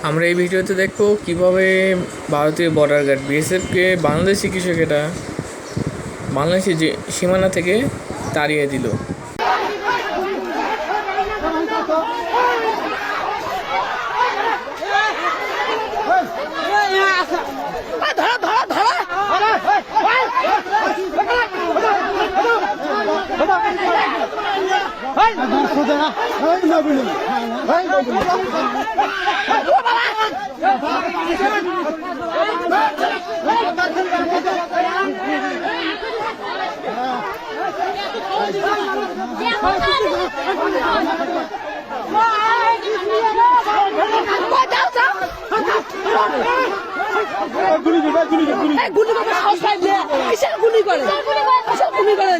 আমরা এই ভিডিওতে দেখব কীভাবে ভারতীয় বর্ডার গার্ড বিএসএফকে বাংলাদেশি কৃষকেরা বাংলাদেশি যে সীমানা থেকে তাড়িয়ে দিল গুলি করে সাহস পাই দিয়ে কিসের গুলি করে কিসের গুলি করে